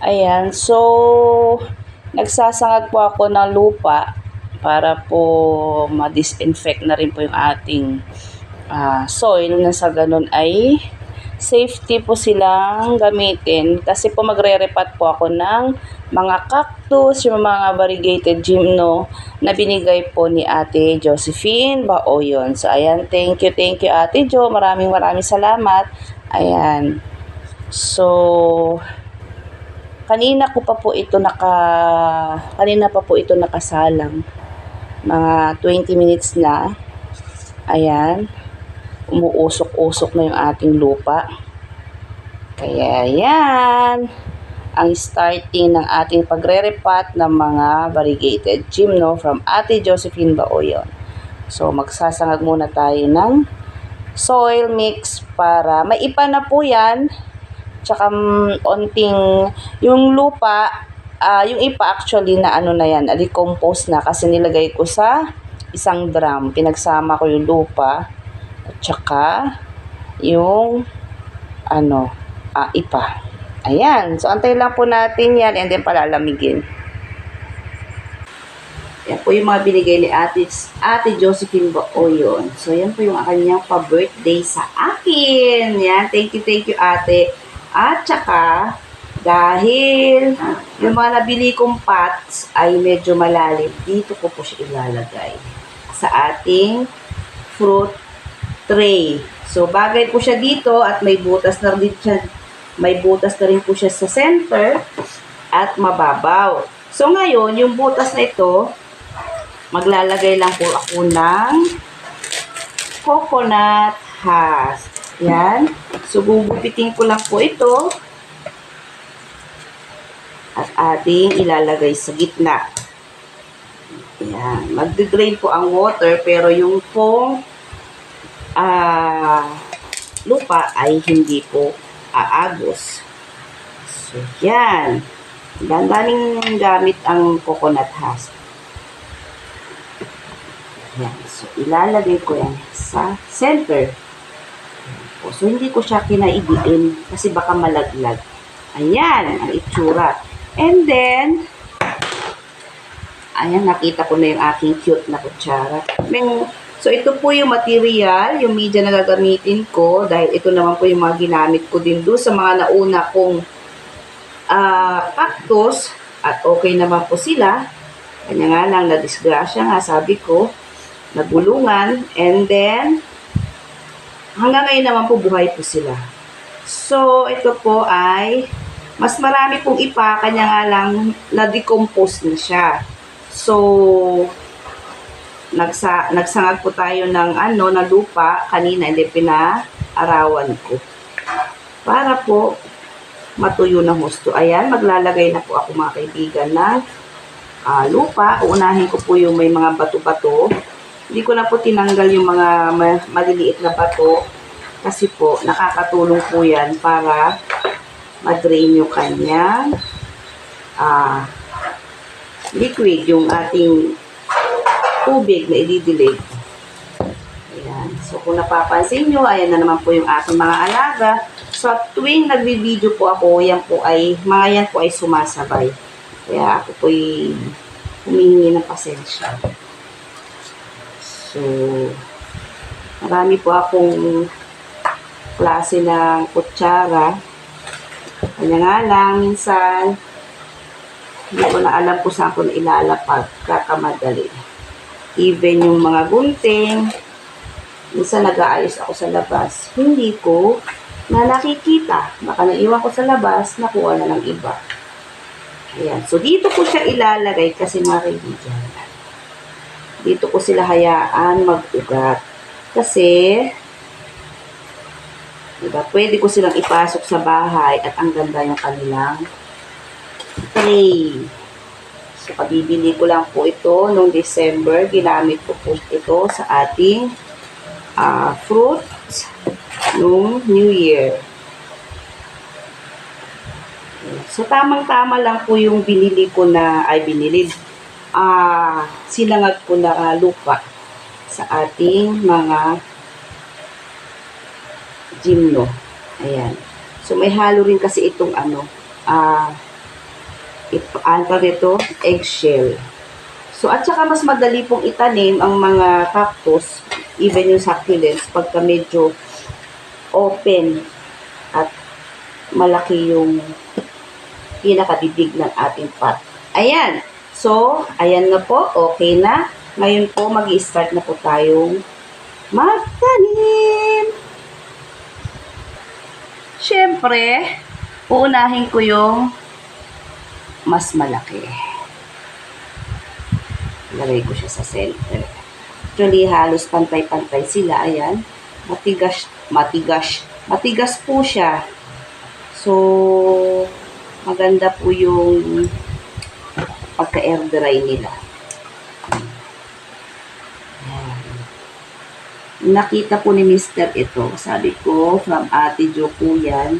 Ayan, so nagsasangag po ako ng lupa para po ma-disinfect na rin po yung ating ah, soil na sa ganun ay safety po silang gamitin kasi po magre-repat po ako ng mga cactus, yung mga variegated gymno na binigay po ni Ate Josephine Baoyon. So ayan, thank you, thank you Ate Jo. Maraming maraming salamat. Ayan. So, kanina ko pa po ito naka kanina pa po ito nakasalang. Mga 20 minutes na. Ayan. Umuusok-usok na yung ating lupa. Kaya yan ang starting ng ating pagre-repat ng mga variegated gymno from Ate Josephine Baoyon. So magsasangag muna tayo ng soil mix para may ipa na po yan tsaka mm, onting yung lupa ah, yung ipa actually na ano na yan decompose na kasi nilagay ko sa isang drum pinagsama ko yung lupa at tsaka yung ano ah, ipa ayan so antay lang po natin yan and then palalamigin yan po yung mga binigay ni Ate, Ate Josephine Baoyon. So, yan po yung kanyang pa-birthday sa akin. Yan, thank you, thank you, Ate. At saka, dahil yung mga nabili kong pots ay medyo malalim, dito ko po siya ilalagay sa ating fruit tray. So, bagay po siya dito at may butas na rin siya, may butas na rin po siya sa center at mababaw. So, ngayon, yung butas na ito, maglalagay lang po ako ng coconut husk. Yan. So, gugupitin ko lang po ito at ating ilalagay sa gitna. Yan. Magde-drain po ang water pero yung pong ah, lupa ay hindi po aagos. So, yan. Dandaning gamit ang coconut husk. Yan. So, ilalagay ko yan sa center. O, So, hindi ko siya kinaidiin kasi baka malaglag. Ayan, ang itsura. And then, ayan, nakita ko na yung aking cute na kutsara. So, ito po yung material, yung media na gagamitin ko dahil ito naman po yung mga ginamit ko din doon sa mga nauna kong ah, cactus at okay naman po sila. Kanya nga lang, na-disgrasya nga, sabi ko, nagulungan, and then, hanggang ngayon naman po buhay po sila. So, ito po ay, mas marami pong ipa, kanya nga lang, na-decompose na siya. So, nagsa, nagsangag po tayo ng ano, na lupa, kanina, hindi pinaarawan ko. Para po, matuyo na husto. Ayan, maglalagay na po ako mga kaibigan ng ah, lupa. Uunahin ko po yung may mga bato-bato. Hindi ko na po tinanggal yung mga ma- maliliit na bato kasi po nakakatulong po yan para ma-drain yung kanyang ah, liquid, yung ating tubig na ididilig. Ayan. So, kung napapansin nyo, ayan na naman po yung ating mga alaga. So, tuwing nagbi-video po ako, yan po ay, mga yan po ay sumasabay. Kaya ako po ay humingi ng pasensya. So, marami po akong klase ng kutsara. Kanya nga lang, minsan, hindi ko na alam kung saan ko na ilalapag kakamadali. Even yung mga gunting, minsan nag-aayos ako sa labas, hindi ko na nakikita. Baka naiwan ko sa labas, nakuha na ng iba. Ayan. So, dito ko siya ilalagay kasi mga kaibigan. Dito ko sila hayaan mag-ugat. Kasi, diba, pwede ko silang ipasok sa bahay at ang ganda yung kanilang tray. So, pabibili ko lang po ito noong December. Ginamit ko po ito sa ating ah, fruits noong New Year. So, tamang-tama lang po yung binili ko na, ay binili, ah, sinangag ko na ah, lupa sa ating mga gymno. Ayan. So, may halo rin kasi itong ano, ah, ip- ano pa dito? Eggshell. So, at saka mas madali pong itanim ang mga cactus, even yung succulents, pagka medyo open at malaki yung pinakabibig ng ating pot. Ayan. So, ayan na po. Okay na. Ngayon po, mag start na po tayong magtanim. Siyempre, uunahin ko yung mas malaki. Lagay ko siya sa center. Actually, halos pantay-pantay sila. Ayan. Matigas, matigas, matigas po siya. So, maganda po yung pagka-air dry nila. Nakita po ni Mr. ito. Sabi ko, from Ate Jo po yan.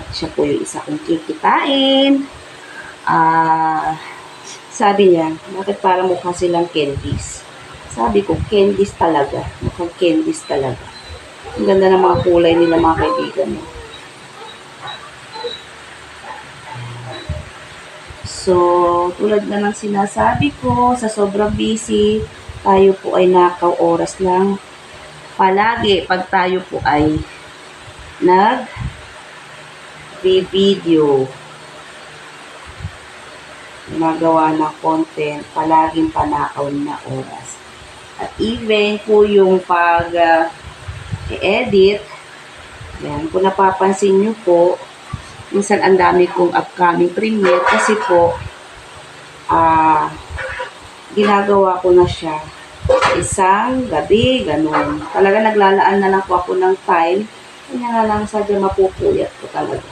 At siya po yung isa kong kikitain. Ah, sabi niya, bakit para mukha silang candies? Sabi ko, candies talaga. Mukhang candies talaga. Ang ganda ng mga kulay nila mga kaibigan. eh. So, tulad na ng sinasabi ko, sa sobrang busy, tayo po ay nakaw oras lang. Palagi, pag tayo po ay nag video gumagawa ng content, palaging panakaw na oras. At even po yung pag uh, edit yan, kung napapansin nyo po, minsan ang dami kong upcoming premiere kasi po, ah, ginagawa ko na siya isang gabi, ganun. Talaga naglalaan na lang po ako ng time, kanya nga lang sadya mapupuyat ko talaga.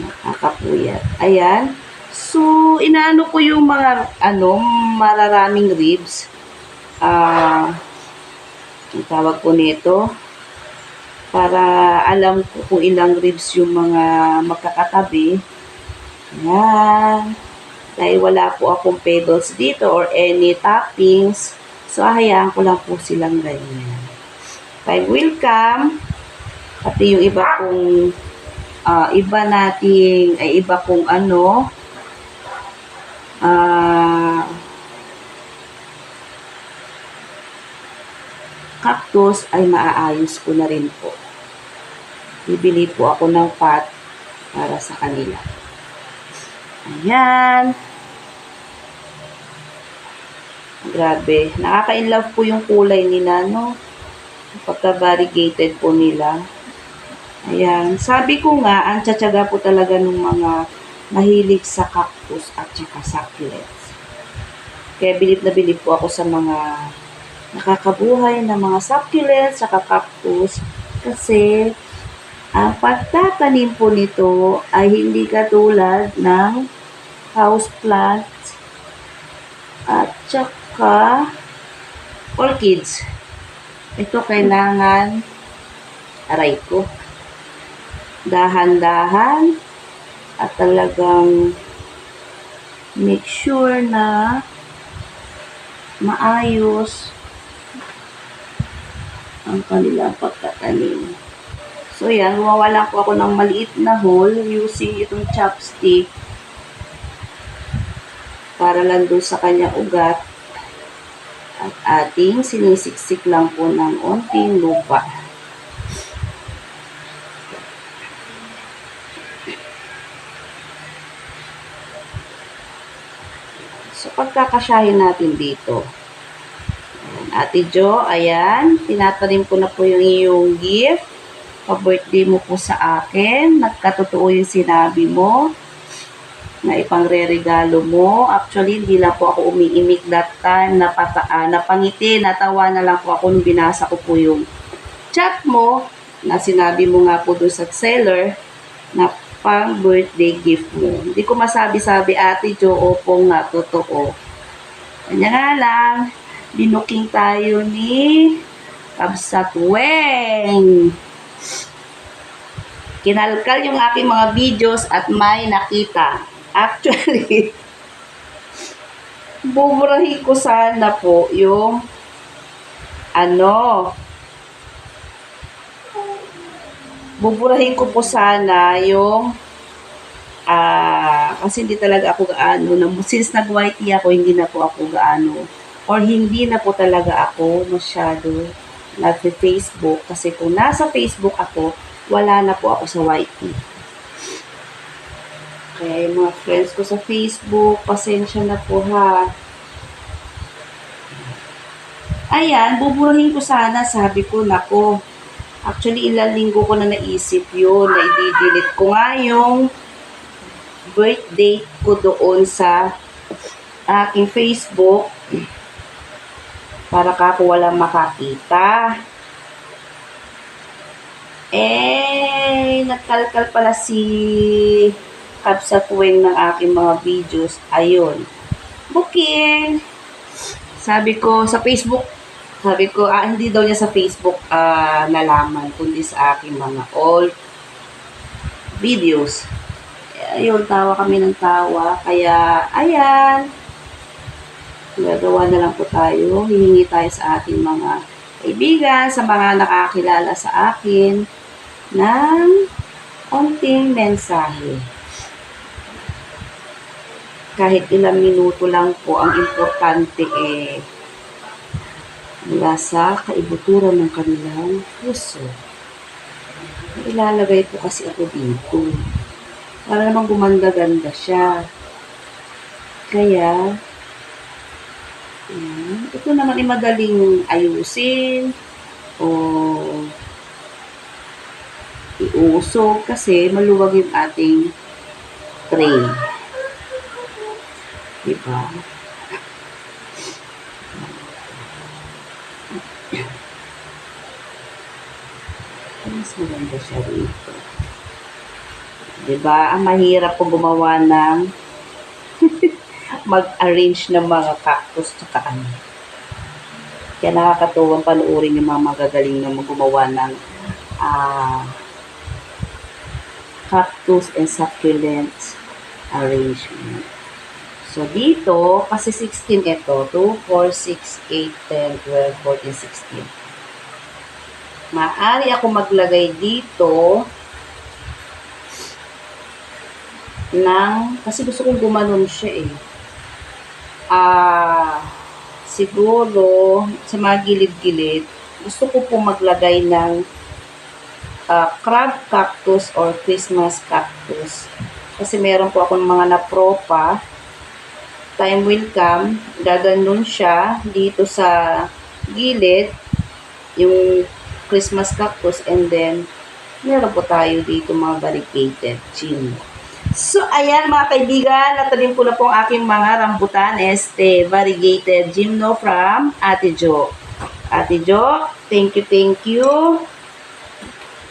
Nakakapuyat. Ayan. So, inaano ko yung mga, ano, mararaming ribs. Ah, ang tawag ko nito, para alam ko kung ilang ribs yung mga magkakatabi. Ayan. Dahil wala po akong pebbles dito or any toppings. So, hayaan ko lang po silang ganyan. Time will come. Pati yung iba kong ah, iba nating ay iba kong ano ah cactus ay maaayos ko na rin po. Bibili po ako ng pot para sa kanila. Ayan. Grabe. Nakaka-inlove po yung kulay nila, no? Pagka-variegated po nila. Ayan. Sabi ko nga, ang tsatsaga po talaga ng mga mahilig sa cactus at saka succulents. Kaya bilib na bilib po ako sa mga nakakabuhay na mga succulents saka cactus kasi ang pagtatanim po nito ay hindi katulad ng houseplants at saka orchids. Ito kailangan aray ko. Dahan-dahan at talagang make sure na maayos ang kanilang pagtatanim. So yan, mawalan ko ako ng maliit na hole using itong chopstick para lang doon sa kanya ugat at ating sinisiksik lang po ng onting lupa. So, pagkakasyahin natin dito. Ayan, Ate Jo, ayan, tinatanim ko na po yung iyong gift. Pa-birthday mo po sa akin. Nagkatotoo yung sinabi mo na ipangre-regalo mo. Actually, hindi lang po ako umiimik that time. Napata, ah, napangiti, natawa na lang po ako nung binasa ko po yung chat mo na sinabi mo nga po doon sa seller na pang birthday gift mo. Hindi ko masabi-sabi, Ate Jo, opo nga, totoo. Kanya nga lang, binuking tayo ni Kabsat Weng. Kinalkal yung aking mga videos at may nakita. Actually, buburahin ko sana po yung ano, buburahin ko po sana yung Ah, kasi hindi talaga ako gaano, na, since tea ako, hindi na po ako gaano, or hindi na po talaga ako masyado nag-Facebook, kasi kung nasa Facebook ako, wala na po ako sa. Kaya yung mga friends ko sa Facebook, pasensya na po ha. Ayan, buburahin ko sana, sabi ko, nako. Actually, ilang linggo ko na naisip yun, na i-delete ko nga yung birthday ko doon sa aking Facebook para kako walang makakita. Eh, nagkalkal pala si Kapsatwing ng aking mga videos. Ayun. Booking! Sabi ko, sa Facebook, sabi ko, ah, hindi daw niya sa Facebook ah, nalaman, kundi sa aking mga old videos. Ayun, tawa kami ng tawa. Kaya, ayan. Gagawa na lang po tayo. Hihingi tayo sa ating mga kaibigan, sa mga nakakilala sa akin, ng konting mensahe. Kahit ilang minuto lang po, ang importante eh, mula sa kaibuturan ng kanilang puso. Ilalagay po kasi ako dito. Para namang gumanda-ganda siya. Kaya, yan. ito naman ay madaling ayusin o iusog kasi maluwag yung ating tray. Diba? Mas maganda siya rito. Diba? Ang mahirap po gumawa ng mag-arrange ng mga cactus tsaka ano. Kaya nakakatuwang panuorin yung mga magagaling na gumawa ng ah, cactus and succulent arrangement. So, dito, kasi 16 ito, 2, 4, 6, 8, 10, 12, 14, 16. Maaari ako maglagay dito ng, kasi gusto kong gumanon siya eh. Ah, siguro, sa mga gilid-gilid, gusto ko po maglagay ng ah, crab cactus or Christmas cactus. Kasi meron po akong mga napropa. Time will come, gaganon siya dito sa gilid, yung Christmas cactus, and then, meron po tayo dito mga variegated gin. So, ayan mga kaibigan, natalim ko na po ang aking mga rambutan, este, variegated gymno from Ate Jo. Ate Jo, thank you, thank you.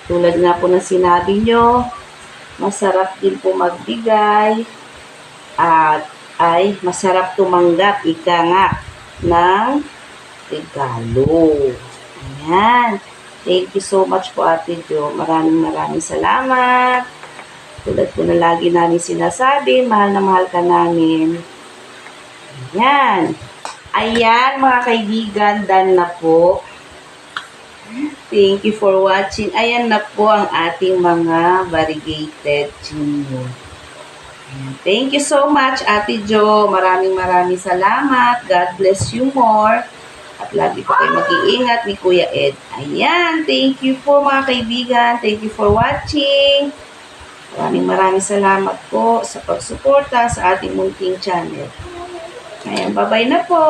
Tulad nga po ng sinabi nyo, masarap din po magbigay at ay masarap tumanggap, ika nga, ng regalo. Ayan. Thank you so much po Ate Jo. Maraming maraming salamat. Tulad po na lagi namin sinasabi, mahal na mahal ka namin. Ayan. Ayan mga kaibigan, done na po. Thank you for watching. Ayan na po ang ating mga variegated chinyo. Thank you so much, Ate Jo. Maraming maraming salamat. God bless you more. At lagi po kayo mag-iingat ni Kuya Ed. Ayan. Thank you po mga kaibigan. Thank you for watching. Maraming maraming salamat po sa pagsuporta sa ating munting channel. Ayan. Bye-bye na po.